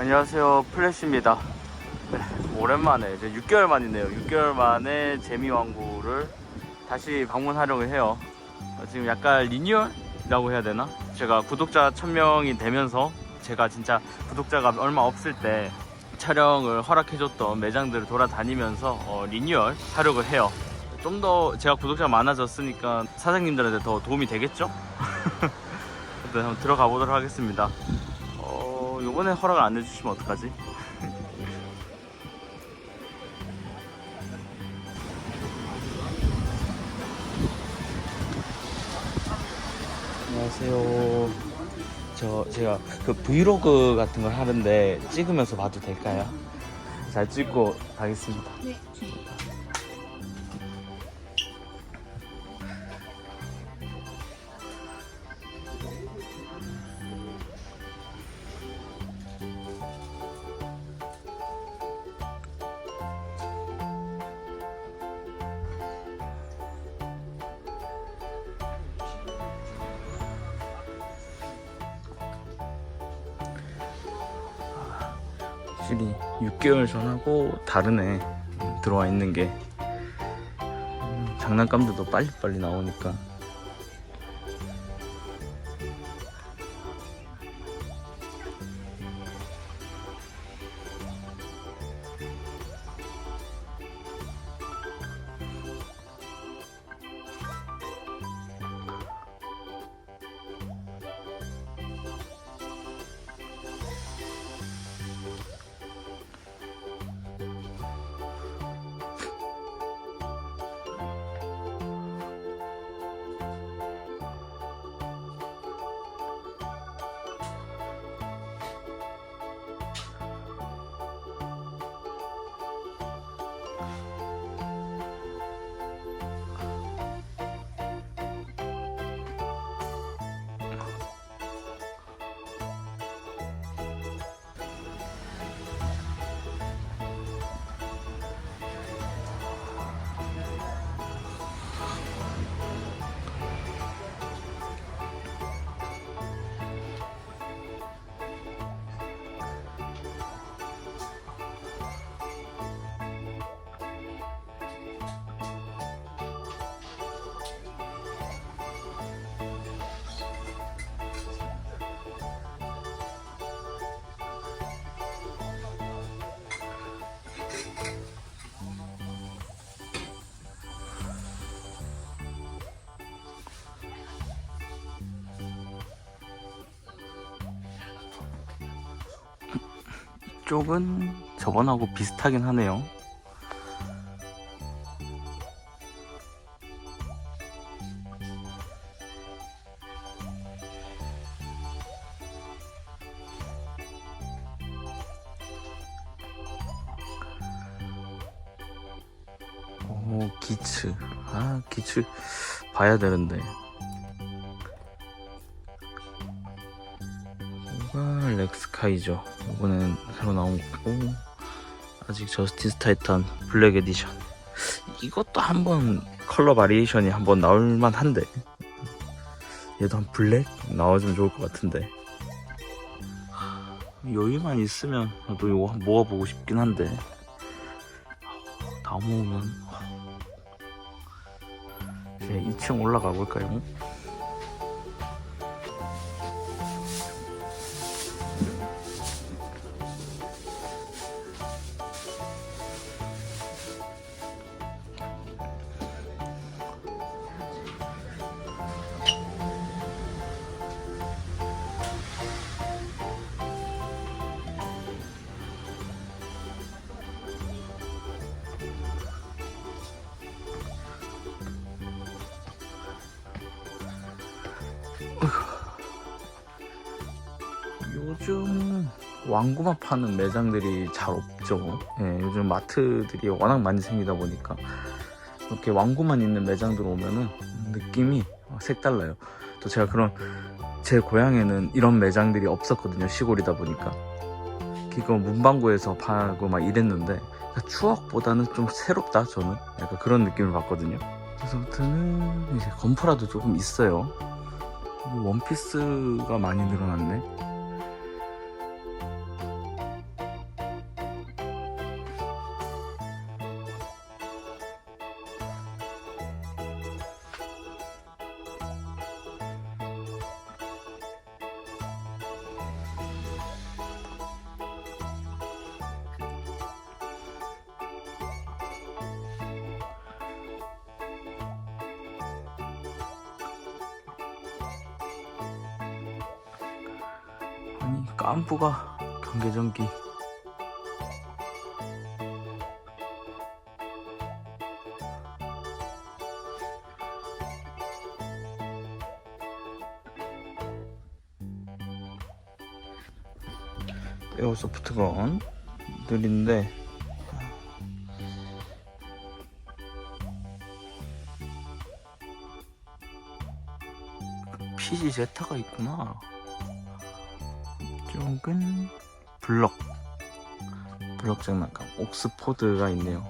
안녕하세요 플래시입니다. 네, 오랜만에 이제 6개월 만이네요. 6개월 만에 재미왕구를 다시 방문하려고 해요. 어, 지금 약간 리뉴얼이라고 해야 되나? 제가 구독자 1000명이 되면서 제가 진짜 구독자가 얼마 없을 때 촬영을 허락해줬던 매장들을 돌아다니면서 어, 리뉴얼 하려고 해요. 좀 더 제가 구독자가 많아졌으니까 사장님들한테 더 도움이 되겠죠? 한번 들어가 보도록 하겠습니다. 어, 요번에 허락을 안 해주시면 어떡하지? 안녕하세요. 저 제가 그 브이로그 같은 걸 하는데 찍으면서 봐도 될까요? 잘 찍고 가겠습니다. 네. 확실히 6개월 전하고 다르네. 음, 들어와 있는 게 음, 장난감들도 빨리빨리 나오니까. 이쪽은 저번하고 비슷하긴 하네요. 오, 기츠. 아, 기츠 봐야 되는데. 렉스카이죠. 이거는 새로 나온 거고 아직 저스티스 타이탄 블랙 에디션. 이것도 한번 컬러 바리에이션이 한번 나올 만 한데. 얘도 한 블랙 나와주면 좋을 것 같은데. 여유만 있으면 또 이거 모아보고 싶긴 한데. 다 모으면 이제 2층 올라가 볼까요? 요즘 왕구만 파는 매장들이 잘 없죠. 예, 요즘 마트들이 워낙 많이 생기다 보니까 이렇게 왕구만 있는 매장들 오면은 느낌이 색달라요. 또 제가 그런 제 고향에는 이런 매장들이 없었거든요. 시골이다 보니까. 이거 문방구에서 파고 막 이랬는데 추억보다는 좀 새롭다 저는 약간 그런 느낌을 받거든요. 그래서부터는 이제 건프라도 조금 있어요. 원피스가 많이 늘어났네. 아니 깐부가 경계전기 에어소프트건 느린데 PG 제타가 있구나. 이쪽은 블럭. 블럭 장난감. 옥스포드가 있네요.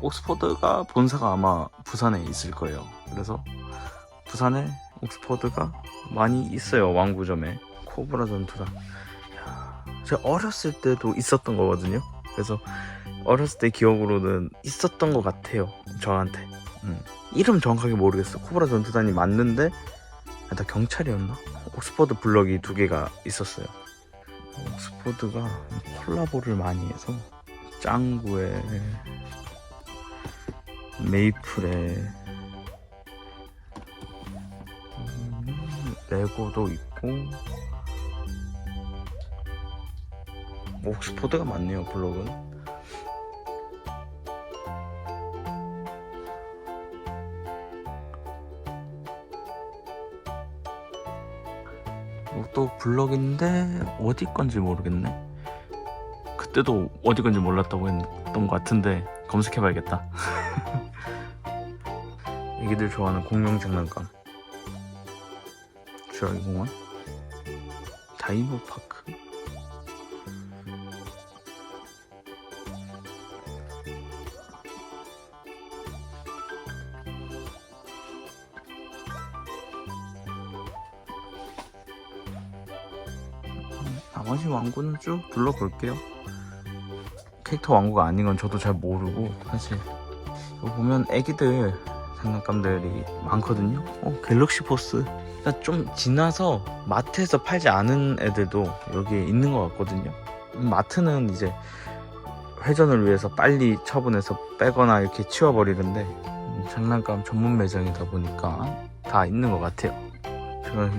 옥스포드가 본사가 아마 부산에 있을 거예요. 그래서 부산에 옥스포드가 많이 있어요. 왕구점에. 코브라 전투단. 제가 어렸을 때도 있었던 거거든요. 그래서 어렸을 때 기억으로는 있었던 것 같아요. 저한테. 음. 이름 정확하게 모르겠어. 코브라 전투단이 맞는데 아, 나 경찰이었나? 옥스퍼드 블럭이 두 개가 있었어요. 옥스퍼드가 콜라보를 많이 해서 짱구에 메이플에 음, 레고도 있고 옥스퍼드가 많네요 블럭은 또 블럭인데 어디 건지 모르겠네. 그때도 어디 건지 몰랐다고 했던 것 같은데 검색해봐야겠다. 애기들 좋아하는 공룡 장난감. 주라기 공원, 다이노 파크. 나머지 왕구는 쭉 둘러볼게요. 캐릭터 왕구가 아닌 건 저도 잘 모르고 사실 이거 보면 애기들 장난감들이 많거든요. 어 갤럭시 포스. 그러니까 좀 지나서 마트에서 팔지 않은 애들도 여기에 있는 것 같거든요. 음, 마트는 이제 회전을 위해서 빨리 처분해서 빼거나 이렇게 치워버리는데 음, 장난감 전문 매장이다 보니까 다 있는 것 같아요. 제가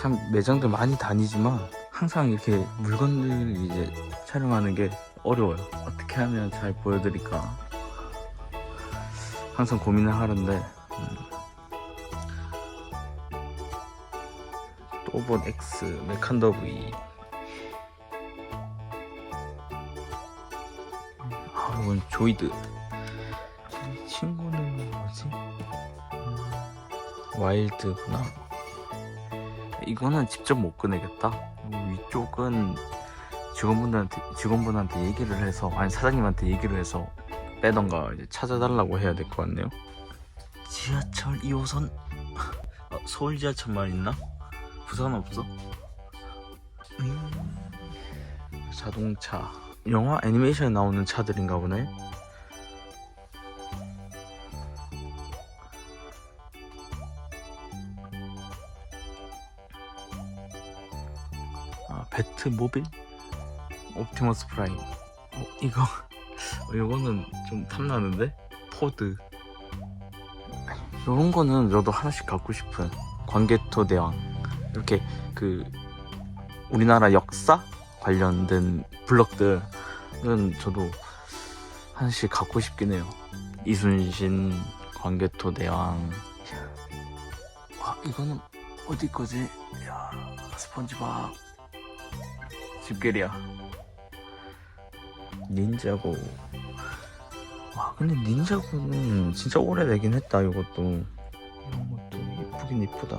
참 매장들 많이 다니지만 항상 이렇게 물건들 이제 촬영하는 게 어려워요. 어떻게 하면 잘 보여드릴까 항상 고민을 하는데 음. 또본 X 메칸더 V 아 이건 조이드 이 친구는 뭐지? 음, 와일드구나 이거는 직접 못 꺼내겠다. 위쪽은 직원분들한테 직원분한테 얘기를 해서 아니 사장님한테 얘기를 해서 빼던가 이제 찾아달라고 해야 될 것 같네요. 지하철 2호선 어, 서울 지하철만 있나? 부산 없어? 음, 자동차 영화 애니메이션에 나오는 차들인가 보네. 아, 배트 모빌? 옵티머스 프라임. 어, 이거, 어, 이거는 좀 탐나는데? 포드. 이런 거는 저도 하나씩 갖고 싶은 관개토 대왕. 이렇게 그, 우리나라 역사 관련된 블럭들은 저도 하나씩 갖고 싶긴 해요. 이순신, 관개토 대왕. 와, 이거는 어디 거지? 야, 스펀지밥. 집게리야. 닌자고. 와, 근데 닌자고는 진짜 오래되긴 했다, 이것도. 이런 것도 이쁘긴 이쁘다.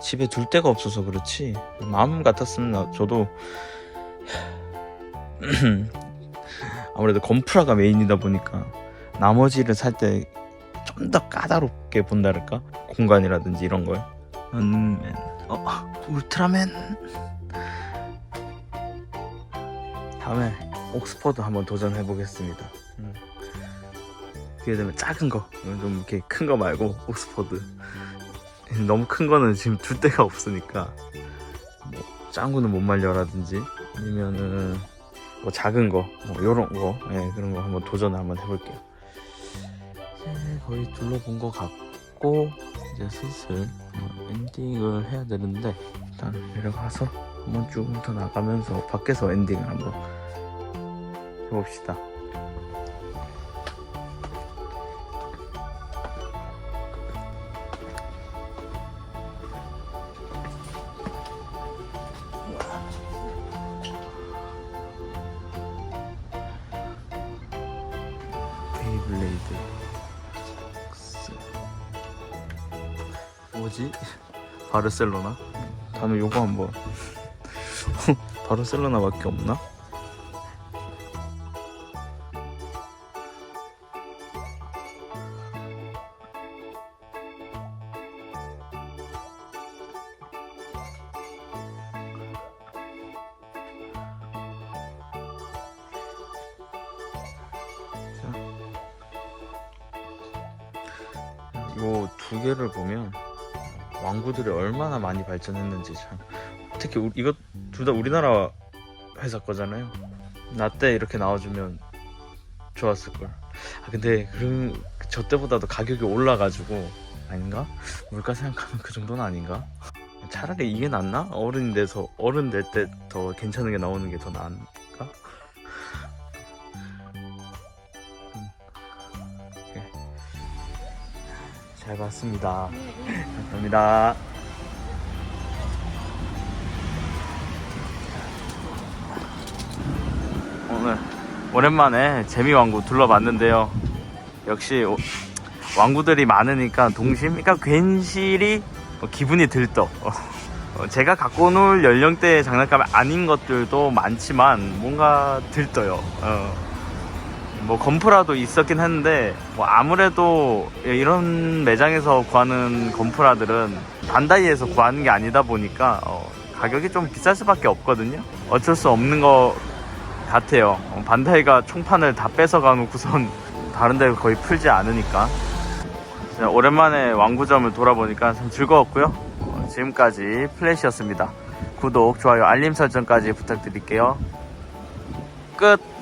집에 둘 데가 없어서 그렇지. 마음 같았으면 나- 저도. 아무래도 건프라가 메인이다 보니까 나머지를 살 때 좀 더 까다롭게 본다랄까? 공간이라든지 이런 걸. 런맨. 어, 울트라맨. 다음에 옥스퍼드 한번 도전해 보겠습니다. 기회 되면 작은 거, 좀 이렇게 큰 거 말고 옥스퍼드. 너무 큰 거는 지금 둘 데가 없으니까 뭐 짱구는 못 말려라든지 아니면은 뭐 작은 거, 뭐 요런 거, 예, 그런 거 한번 도전 한번 해볼게요. 거의 둘러본 것 같고 이제 슬슬 어, 엔딩을 해야 되는데 일단 내려가서 한번 쭉더 나가면서 밖에서 엔딩을 한번 해봅시다. 베이블레이드 뭐지? 바르셀로나? 다음에 요거 한번 바르셀로나밖에 없나? 이두 개를 보면 왕구들이 얼마나 많이 발전했는지 참. 특히 우- 이거 둘다 우리나라 회사 거잖아요. 나 때 이렇게 나와주면 좋았을 걸. 아, 근데 그, 저 때보다도 가격이 올라가지고 아닌가? 물가 생각하면 그 정도는 아닌가? 차라리 이게 낫나? 어른이 돼서 어른 될 때 더 괜찮은 게 나오는 게 더 나은 잘 봤습니다. 감사합니다. 오늘 오랜만에 재미왕구 둘러봤는데요. 역시 오- 왕구들이 많으니까 동심, 그러니까 괜시리 뭐 기분이 들떠. 어, 제가 갖고 놀 연령대의 장난감 아닌 것들도 많지만 뭔가 들떠요. 어. 뭐 건프라도 있었긴 했는데 뭐 아무래도 이런 매장에서 구하는 건프라들은 반다이에서 구하는 게 아니다 보니까 어, 가격이 좀 비쌀 수밖에 없거든요. 어쩔 수 없는 것 같아요. 어, 반다이가 총판을 다 뺏어가 놓고선 다른 데 거의 풀지 않으니까. 오랜만에 왕구점을 돌아보니까 참 즐거웠고요. 어, 지금까지 플래시였습니다. 구독, 좋아요, 알림 설정까지 부탁드릴게요. 끝!